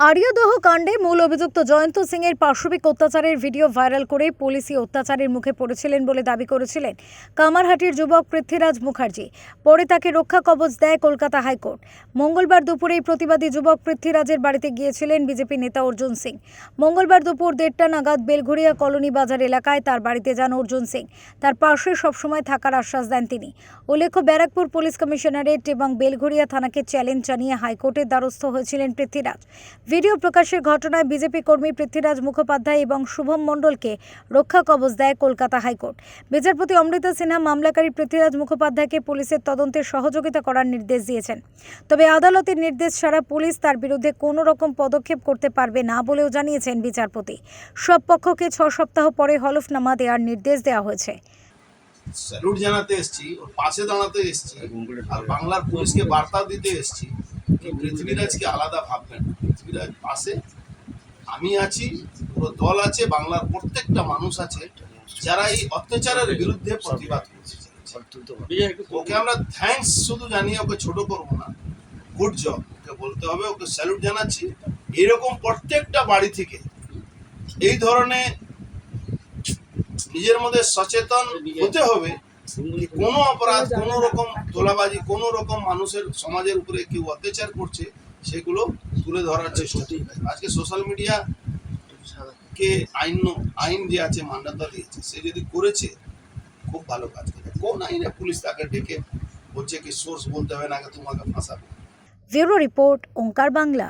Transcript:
আর্যদহ কাণ্ডে মূল অভিযুক্ত জয়ন্ত সিং এর পাশবিক অত্যাচারের ভিডিও ভাইরাল করে পুলিশি অত্যাচারের মুখে পড়েছিলেন বলে দাবি করেছিলেন কামারহাটির যুবক পৃথ্বীরাজ মুখার্জি। পরে তাকে রক্ষা কবচ দেয় কলকাতা হাইকোর্ট। মঙ্গলবার দুপুরে এই প্রতিবাদী যুবক পৃথ্বীরাজের বাড়িতে গিয়েছিলেন বিজেপি নেতা অর্জুন সিং। মঙ্গলবার দুপুর দেড়টা নাগাদ বেলঘড়িয়া কলোনি বাজার এলাকায় তার বাড়িতে যান অর্জুন সিং। তার পাশে সবসময় থাকার আশ্বাস দেন তিনি। উল্লেখ্য, ব্যারাকপুর পুলিশ কমিশনারেট এবং বেলঘড়িয়া থানাকে চ্যালেঞ্জ জানিয়ে হাইকোর্টের দ্বারস্থ হয়েছিলেন পৃথ্বীরাজ। ভিডিও প্রকাশের ঘটনায় বিজেপি কর্মী পৃথ্বীরাজ মুখোপাধ্যায় এবং শুভম মণ্ডলকে রক্ষা কবচ দেয় কলকাতা হাইকোর্ট। বিচারপতি অমৃতা সিনহা মামলাকারী পৃথ্বীরাজ মুখোপাধ্যায়কে পুলিশের তদন্তে সহযোগিতা করার নির্দেশ দিয়েছেন। তবে আদালতের নির্দেশ ছাড়া পুলিশ তার বিরুদ্ধে কোনো রকম পদক্ষেপ করতে পারবে না বলেও জানিয়েছেন বিচারপতি। সব পক্ষকে ছ সপ্তাহ পরে হলফনামা দেওয়ার নির্দেশ দেওয়া হয়েছে। স্যালুট জানাতে এসেছি, ওর পাশে দাঁড়াতে এসেছি, আর বাংলার পুলিশকে বার্তা দিতে এসেছি। পৃথ্বীরাজকে আলাদা ভাববেন না। পৃথ্বীরাজ পাশে আমি আছি পুরো দল আছে বাংলার প্রত্যেকটা মানুষ আছে যারা এই অত্যাচারের বিরুদ্ধে প্রতিবাদ করছে। ওকে আমরা থ্যাঙ্কস শুধু জানিয়ে ওকে ছোট করব না। গুড জব ওকে বলতে হবে ওকে স্যালুট জানাচ্ছি। এরকম প্রত্যেকটা বাড়ি থেকে এই ধরনের নিজের মধ্যে সচেতন হতে হবে কোনো অপরাধ কোনো রকম তোলাবাজি কোনো রকম মানুষের সমাজের উপরে কেউ অত্যাচার করছে সেগুলো তুলে ধরার চেষ্টা করবে। আজকে সোশ্যাল মিডিয়া কে আইন আইন যে আছে মান্যতা দিয়েছে সে যদি করেছে খুব ভালো কাজ করে। কোন আইনে পুলিশ তাকে ডেকে বলছে কি সোর্স বলতে হবে না তোমাকে ফাঁসাবে? Bureau report Onkar Bangla.